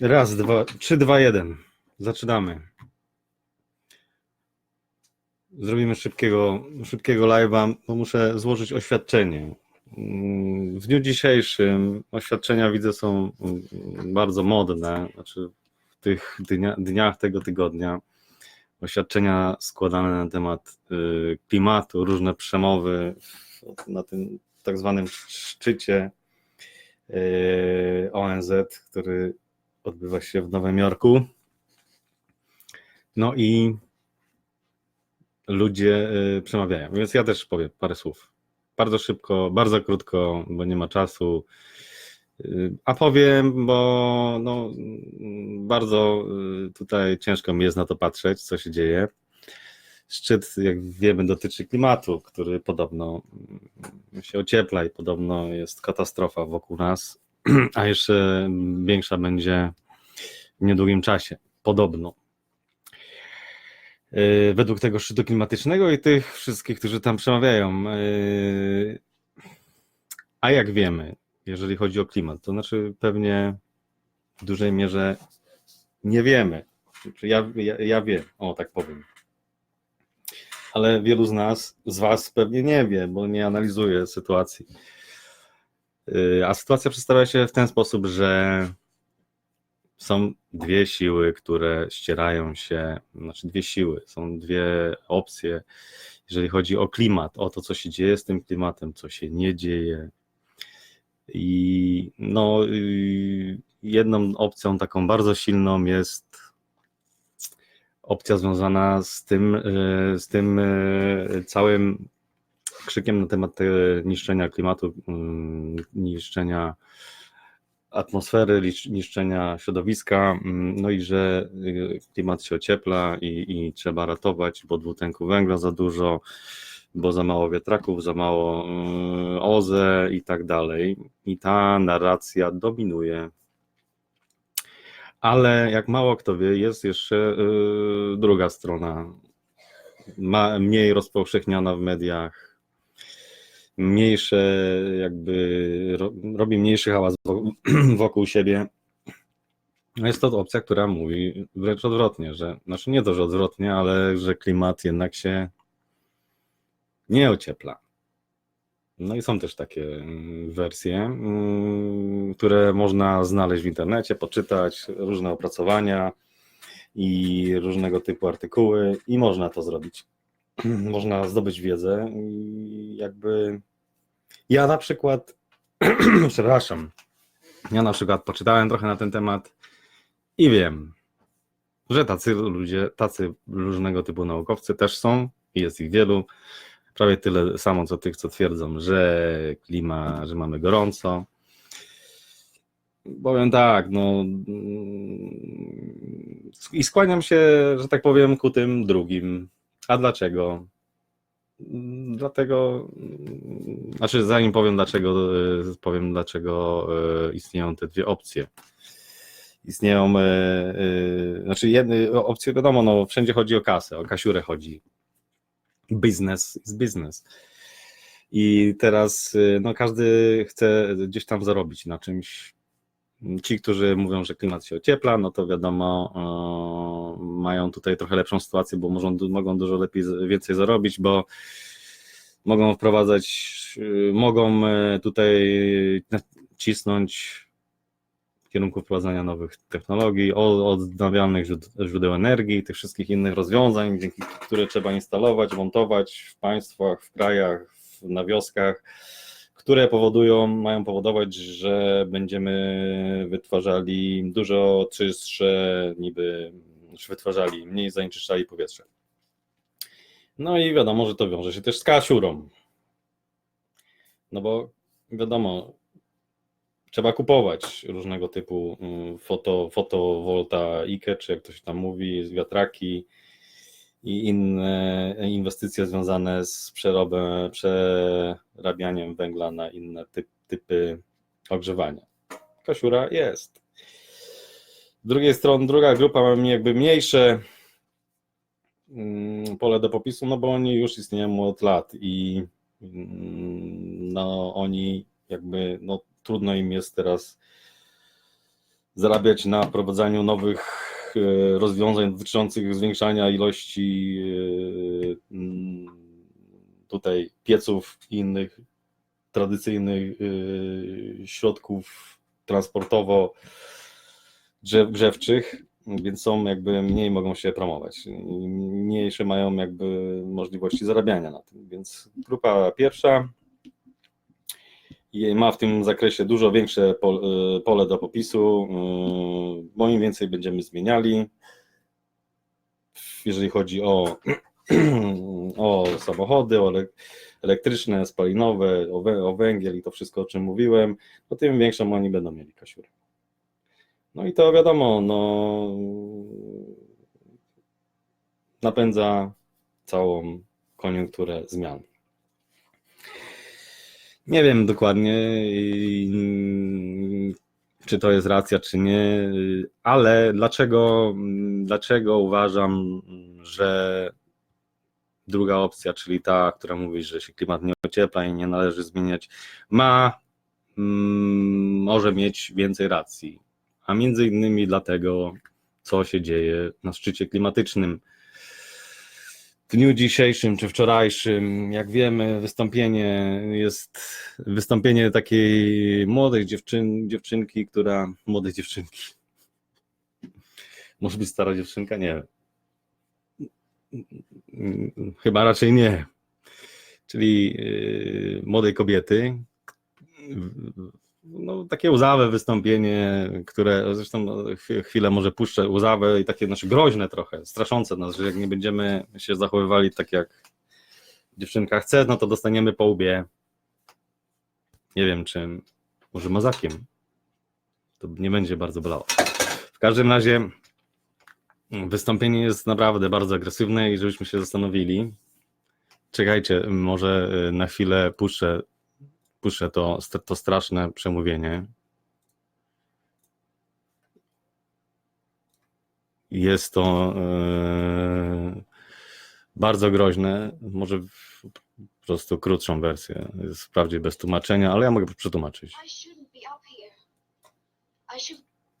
Raz, dwa, trzy, dwa, jeden. Zaczynamy. Zrobimy szybkiego, szybkiego live'a, bo muszę złożyć oświadczenie. W dniu dzisiejszym oświadczenia widzę są bardzo modne, znaczy w tych dnia, dniach tego tygodnia. Oświadczenia składane na temat y, klimatu, różne przemowy na tym tak zwanym szczycie y, ONZ, który odbywa się w Nowym Jorku. No i ludzie y, przemawiają, więc ja też powiem parę słów. Bardzo szybko, bardzo krótko, bo nie ma czasu. Y, A powiem, bo no, bardzo y, tutaj ciężko mi jest na to patrzeć, co się dzieje. Szczyt, jak wiemy, dotyczy klimatu, który podobno mm, się ociepla i podobno jest katastrofa wokół nas, a jeszcze większa będzie w niedługim czasie. Podobno. Yy, Według tego szczytu klimatycznego i tych wszystkich, którzy tam przemawiają. Yy, A jak wiemy, jeżeli chodzi o klimat, to znaczy pewnie w dużej mierze nie wiemy. Ja, ja, ja wiem, o tak powiem. Ale wielu z nas, z Was pewnie nie wie, bo nie analizuje sytuacji. Yy, A sytuacja przedstawia się w ten sposób, że są dwie siły, które ścierają się, znaczy dwie siły, są dwie opcje, jeżeli chodzi o klimat, o to, co się dzieje z tym klimatem, co się nie dzieje. I no, yy, jedną opcją taką bardzo silną jest opcja związana z tym, yy, z tym całym krzykiem na temat e, niszczenia klimatu, mm, niszczenia atmosfery, niszczenia środowiska, mm, no i że y, klimat się ociepla i, i trzeba ratować, bo dwutlenku węgla za dużo, bo za mało wiatraków, za mało y, OZE i tak dalej. I ta narracja dominuje. Ale jak mało kto wie, jest jeszcze druga strona, mniej rozpowszechniana w mediach, mniejsze jakby ro, robi mniejszy hałas wokół, wokół siebie. No Jest to opcja, która mówi wręcz odwrotnie, że znaczy nie to, że odwrotnie, ale że klimat jednak się nie ociepla. No i są też takie mm, wersje, mm, które można znaleźć w internecie, poczytać, różne opracowania i różnego typu artykuły i można to zrobić. Można zdobyć wiedzę i jakby ja na przykład, przepraszam, ja na przykład poczytałem trochę na ten temat i wiem, że tacy ludzie, tacy różnego typu naukowcy też są i jest ich wielu. Prawie tyle samo co tych, co twierdzą, że klima, że mamy gorąco. Powiem tak, no i skłaniam się, że tak powiem, ku tym drugim. A dlaczego? Dlatego, znaczy zanim powiem dlaczego, y, powiem dlaczego y, istnieją te dwie opcje. Istnieją, y, znaczy jedne opcje, wiadomo, no wszędzie chodzi o kasę, o kasiurę chodzi. Business is business. I teraz no każdy chce gdzieś tam zarobić na czymś. Ci, którzy mówią, że klimat się ociepla, no to wiadomo, e, mają tutaj trochę lepszą sytuację, bo mogą, mogą dużo lepiej, więcej zarobić, bo mogą wprowadzać, y, mogą e, tutaj cisnąć w kierunku wprowadzania nowych technologii, odnawialnych źród- źródeł energii, tych wszystkich innych rozwiązań, dzięki które trzeba instalować, montować w państwach, w krajach, na wioskach, które powodują, mają powodować, że będziemy wytwarzali dużo czystsze, niby wytwarzali, mniej zanieczyszczali powietrze. No i wiadomo, że to wiąże się też z kasiurą. No bo wiadomo, trzeba kupować różnego typu mm, foto, fotowoltaikę, czy jak to się tam mówi, wiatraki i inne inwestycje związane z przerobem, przerabianiem węgla na inne typ, typy ogrzewania. Kasiura jest. Z drugiej strony druga grupa ma jakby mniejsze mm, pole do popisu, no bo oni już istnieją od lat i mm, no oni jakby no trudno im jest teraz zarabiać na wprowadzaniu nowych e, rozwiązań dotyczących zwiększania ilości e, mm, tutaj pieców i innych tradycyjnych e, środków transportowo grzewczych, więc są jakby mniej mogą się promować. Mniejsze mają jakby możliwości zarabiania na tym. Więc grupa pierwsza i ma w tym zakresie dużo większe y, pole do popisu, bo im więcej będziemy zmieniali, jeżeli chodzi o, o samochody, o ele- elektryczne, spalinowe, o, wę- o węgiel i to wszystko, o czym mówiłem, no tym większą oni będą mieli kasiurę. No i to wiadomo, no napędza całą koniunkturę zmian. Nie wiem dokładnie, czy to jest racja, czy nie, ale dlaczego, dlaczego uważam, że druga opcja, czyli ta, która mówi, że się klimat nie ociepla i nie należy zmieniać, ma, mm, może mieć więcej racji. A między innymi dlatego, co się dzieje na szczycie klimatycznym. W dniu dzisiejszym czy wczorajszym, jak wiemy, wystąpienie jest wystąpienie takiej młodej dziewczyn, dziewczynki, która. Młodej dziewczynki. Może być stara dziewczynka? Nie. Chyba raczej nie. Czyli yy, młodej kobiety. No, takie łzawe wystąpienie, które zresztą no, chwi- chwilę może puszczę łzawe i takie znaczy groźne trochę, straszące nas, że jak nie będziemy się zachowywali tak jak dziewczynka chce, no to dostaniemy po łbie. Nie wiem czym, może mazakiem. To nie będzie bardzo bolało. W każdym razie mm, wystąpienie jest naprawdę bardzo agresywne i żebyśmy się zastanowili. Czekajcie, może y, na chwilę puszczę puszczę to, to straszne przemówienie. Jest to e, bardzo groźne. Może w- po prostu krótszą wersję. Jest wprawdzie bez tłumaczenia, ale ja mogę przetłumaczyć.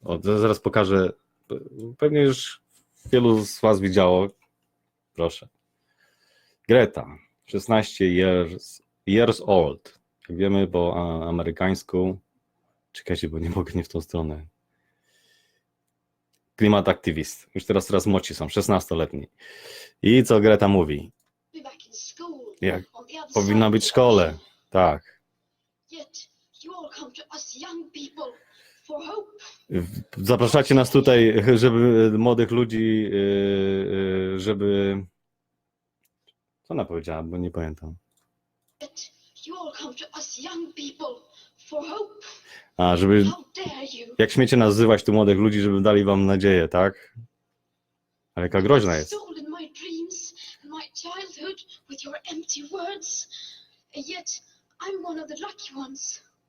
O, zaraz pokażę. Pe- Pewnie już wielu z Was widziało. Proszę. Greta, 16 years, years old. Wiemy po amerykańsku. Czekajcie, bo nie mogę nie w tą stronę. Klimat aktywist. Już teraz coraz młodsi są, 16-letni. I co Greta mówi? Jak powinna być w szkole. Tak. Zapraszacie nas tutaj, żeby młodych ludzi, yy, yy, żeby. Co ona powiedziała, bo nie pamiętam. A, żeby. Jak śmiecie nazywać tu młodych ludzi, żeby dali wam nadzieję, tak? Ale jaka groźna jest.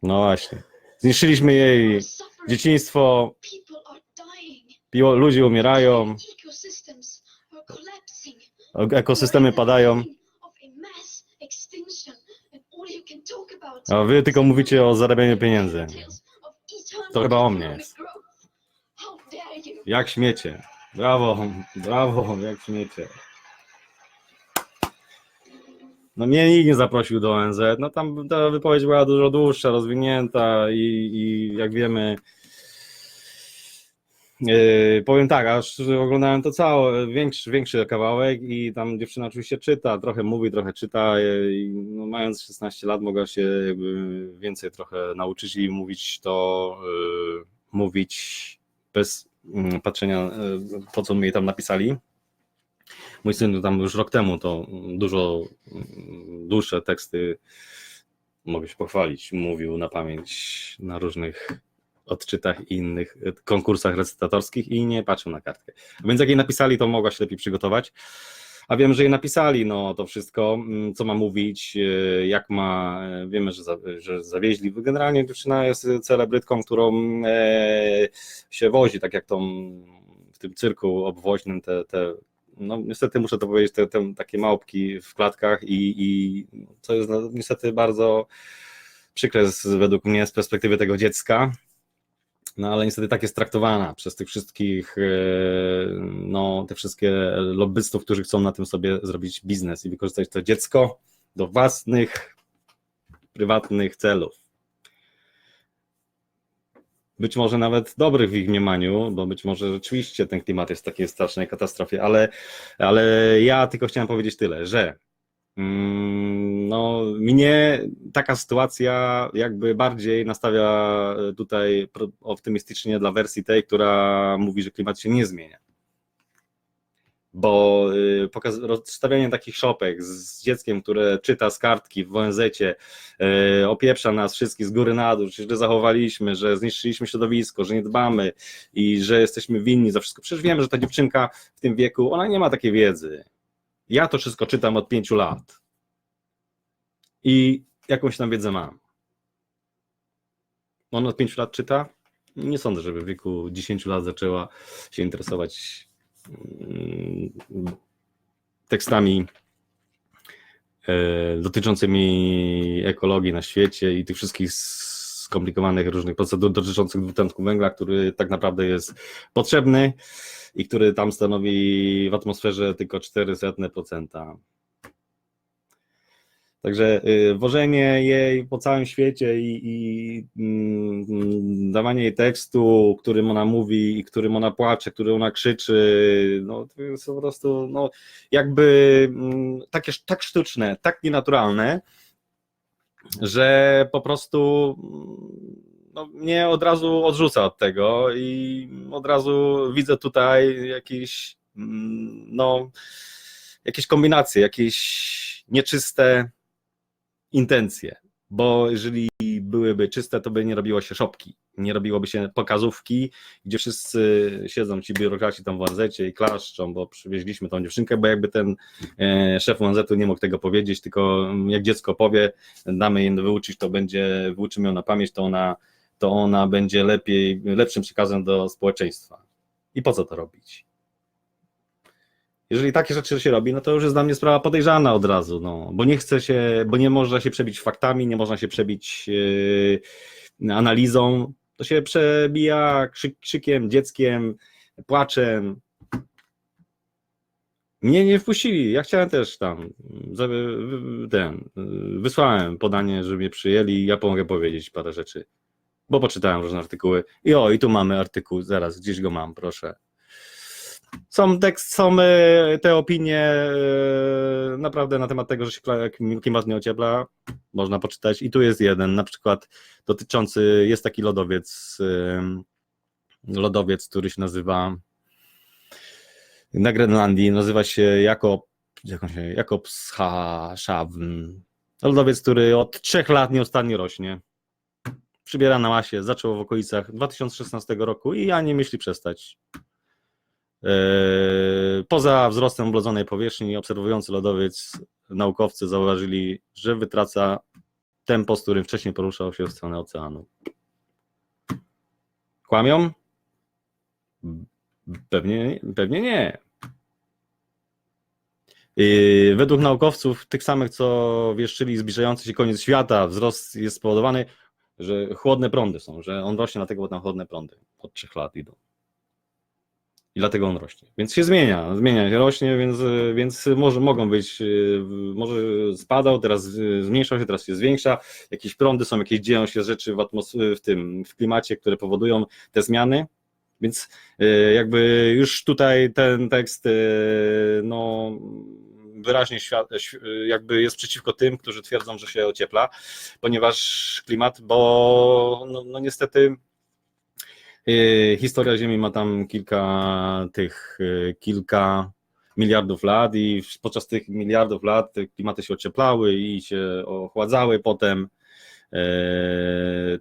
No właśnie. Zniszczyliśmy jej dzieciństwo, ludzie umierają, ekosystemy padają, a wy tylko mówicie o zarabianiu pieniędzy. To chyba o mnie jest. Jak śmiecie. Brawo, brawo, jak śmiecie. No mnie nikt nie zaprosił do ONZ. No tam ta wypowiedź była dużo dłuższa, rozwinięta i, i jak wiemy. Yy, powiem tak, aż oglądałem to cały, większy, większy kawałek i tam dziewczyna oczywiście czyta, trochę mówi, trochę czyta yy, no, mając 16 lat mogła się jakby więcej trochę nauczyć i mówić to, yy, mówić bez mm, patrzenia yy, po co mi jej tam napisali. Mój syn tam już rok temu to dużo mm, dłuższe teksty, mogę się pochwalić, mówił na pamięć na różnych odczytach i innych konkursach recytatorskich i nie patrzył na kartkę. Więc jak jej napisali, to mogła się lepiej przygotować. A wiem, że jej napisali no, to wszystko, mm, co ma mówić, e, jak ma, e, wiemy, że, za, że zawieźli. Generalnie dziewczyna jest celebrytką, którą e, się wozi, tak jak tą w tym cyrku obwoźnym te, te no niestety muszę to powiedzieć, te, te takie małpki w klatkach i, i co jest no, niestety bardzo przykre z, według mnie z perspektywy tego dziecka, No ale niestety tak jest traktowana przez tych wszystkich, e, no, te wszystkie lobbystów, którzy chcą na tym sobie zrobić biznes i wykorzystać to dziecko do własnych, prywatnych celów. Być może nawet dobrych w ich mniemaniu, bo być może rzeczywiście ten klimat jest w takiej strasznej katastrofie, ale, ale ja tylko chciałem powiedzieć tyle, że no, mnie taka sytuacja jakby bardziej nastawia tutaj pro- optymistycznie dla wersji tej, która mówi, że klimat się nie zmienia. Bo pokaz- rozstawianie takich szopek z dzieckiem, które czyta z kartki w ONZ-cie, opieprza nas wszystkich z góry na dół, że zachowaliśmy, że zniszczyliśmy środowisko, że nie dbamy i że jesteśmy winni za wszystko. Przecież wiem, że ta dziewczynka w tym wieku, ona nie ma takiej wiedzy. Ja to wszystko czytam od pięciu lat i jakąś tam wiedzę mam. Ona od 5 lat czyta? Nie sądzę, żeby w wieku 10 lat zaczęła się interesować mm, tekstami e, dotyczącymi ekologii na świecie i tych wszystkich skomplikowanych różnych procedur dotyczących dwutlenku węgla, który tak naprawdę jest potrzebny i który tam stanowi w atmosferze tylko 0,04%. Także y, wożenie jej po całym świecie i, i mm, dawanie jej tekstu, którym ona mówi, i którym ona płacze, który ona krzyczy, no to jest po prostu no, jakby mm, takie, tak sztuczne, tak nienaturalne, że po prostu mm, no, mnie od razu odrzuca od tego i od razu widzę tutaj jakieś mm, no, jakieś kombinacje, jakieś nieczyste intencje, bo jeżeli byłyby czyste, to by nie robiło się szopki, nie robiłoby się pokazówki, gdzie wszyscy siedzą, ci biurokraci tam w ONZ i klaszczą, bo przywieźliśmy tą dziewczynkę, bo jakby ten e, szef ONZ-u nie mógł tego powiedzieć, tylko jak dziecko powie, damy jej wyuczyć, to będzie, wyuczymy ją na pamięć, to ona, to ona będzie lepiej, lepszym przekazem do społeczeństwa. I po co to robić? Jeżeli takie rzeczy się robi, no to już jest dla mnie sprawa podejrzana od razu, no, bo nie chce się, bo nie można się przebić faktami, nie można się przebić yy, analizą, to się przebija krzyk, krzykiem, dzieckiem, płaczem. Mnie nie wpuścili, ja chciałem też tam, za- ten, wysłałem podanie, żeby mnie przyjęli, ja mogę powiedzieć parę rzeczy, bo poczytałem różne artykuły. I o, i tu mamy artykuł, zaraz, gdzieś go mam, proszę. Są, tekst, są e, te opinie e, naprawdę na temat tego, że się klimat nie ociepla, można poczytać. I tu jest jeden, na przykład dotyczący, jest taki lodowiec, e, lodowiec, który się nazywa na Grenlandii, nazywa się Jakob, jak Jakob Schawn. Lodowiec, który od trzech lat nieustannie rośnie. Przybiera na masie, zaczął w okolicach 2016 roku i ja nie myśli przestać. Eee, Poza wzrostem oblodzonej powierzchni, obserwujący lodowiec, naukowcy zauważyli, że wytraca tempo, z którym wcześniej poruszał się w stronę oceanu. Kłamią? Pewnie, pewnie nie. Yy, Według naukowców, tych samych, co wieszczyli zbliżający się koniec świata, wzrost jest spowodowany, że chłodne prądy są, że on rośnie dlatego, bo tam chłodne prądy od trzech lat idą. I dlatego on rośnie. Więc się zmienia, zmienia się, rośnie, więc, więc może mogą być, yy, może spadał, teraz yy, zmniejszał się, teraz się zwiększa. Jakieś prądy są, jakieś dzieją się rzeczy w atmosferze, w tym, w klimacie, które powodują te zmiany. Więc yy, jakby już tutaj ten tekst, no wyraźnie świat, świ- jakby jest przeciwko tym, którzy twierdzą, że się ociepla, ponieważ klimat, bo no, no niestety Historia Ziemi ma tam kilka tych, yy, kilka miliardów lat i podczas tych miliardów lat klimaty się ocieplały i się ochładzały potem. Yy,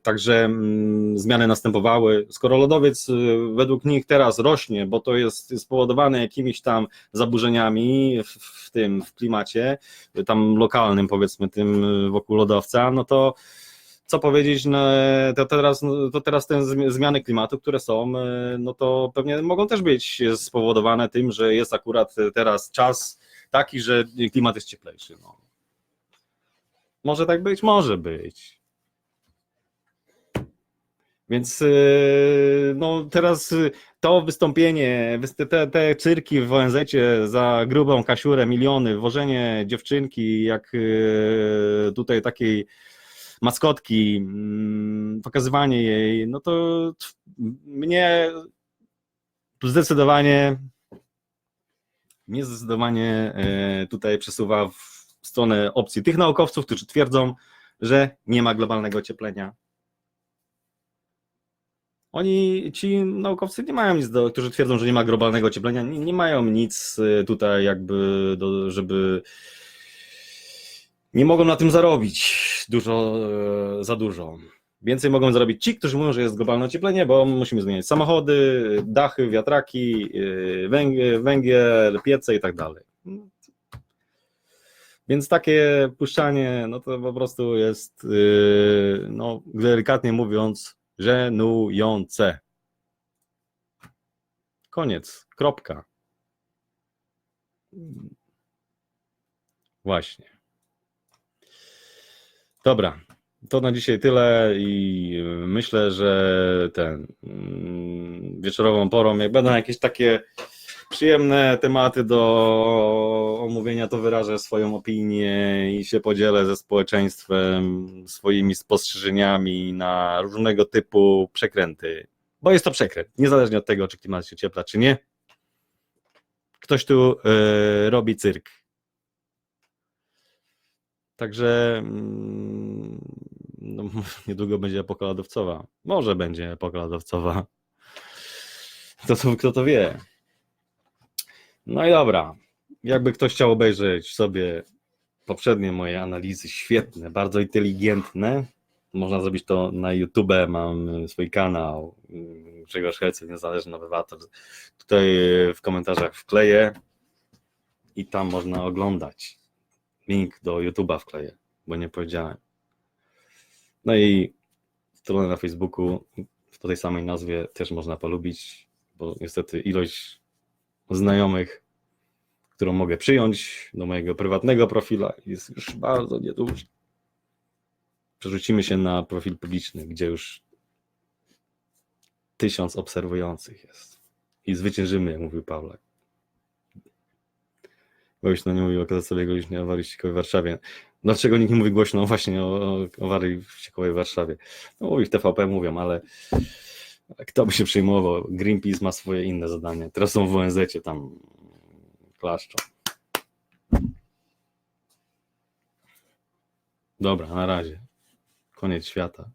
Także mm, zmiany następowały. Skoro lodowiec według nich teraz rośnie, bo to jest spowodowane jakimiś tam zaburzeniami w, w tym w klimacie, tam lokalnym powiedzmy tym wokół lodowca, no to co powiedzieć, no, to, teraz, to teraz te zmi- zmiany klimatu, które są, e, no to pewnie mogą też być spowodowane tym, że jest akurat teraz czas taki, że klimat jest cieplejszy. No. Może tak być? Może być. Więc yy, no teraz to wystąpienie, wys- te, te cyrki w ONZ za grubą kasiurę, miliony, wożenie dziewczynki jak tutaj takiej maskotki, mm, pokazywanie jej, no to mnie zdecydowanie mnie zdecydowanie e, tutaj przesuwa w stronę opcji tych naukowców, którzy twierdzą, że nie ma globalnego ocieplenia. Oni, ci naukowcy nie mają nic do, którzy twierdzą, że nie ma globalnego ocieplenia, nie, nie mają nic e, tutaj jakby, do, żeby nie mogą na tym zarobić dużo, e, za dużo. Więcej mogą zarobić ci, którzy mówią, że jest globalne ocieplenie, bo musimy zmieniać samochody, dachy, wiatraki, yy, węgiel, piece i tak dalej. Więc takie puszczanie, no to po prostu jest, yy, no delikatnie mówiąc, żenujące. Koniec, kropka. Właśnie. Dobra, to na dzisiaj tyle i myślę, że ten mm, wieczorową porą, jak będą jakieś takie przyjemne tematy do omówienia, to wyrażę swoją opinię i się podzielę ze społeczeństwem swoimi spostrzeżeniami na różnego typu przekręty. Bo jest to przekręt, niezależnie od tego, czy klimat się ciepla, czy nie. Ktoś tu y, robi cyrk. Także mm, no, niedługo będzie epoka lodowcowa. Może będzie epoka lodowcowa. Kto to, kto to wie? No i dobra. Jakby ktoś chciał obejrzeć sobie poprzednie moje analizy, świetne, bardzo inteligentne, można zrobić to na YouTube. Mam swój kanał mm, Grzegorz Helcy, niezależny obywatel. Tutaj w komentarzach wkleję i tam można oglądać link do YouTube'a wkleję, bo nie powiedziałem. No i stronę na Facebooku w tej samej nazwie też można polubić, bo niestety ilość znajomych, którą mogę przyjąć do mojego prywatnego profila jest już bardzo nieduża. Przerzucimy się na profil publiczny, gdzie już tysiąc obserwujących jest. I zwyciężymy, jak mówił Pawlak. Głośno nie mówił o katastrofię głośnej awarii ściekowej w Warszawie. Dlaczego nikt nie mówi głośno właśnie o, o awarii ściekowej w Warszawie? No mówi TVP mówią, ale kto by się przejmował? Greenpeace ma swoje inne zadanie. Teraz są w ONZ tam klaszczą. Dobra, na razie. Koniec świata.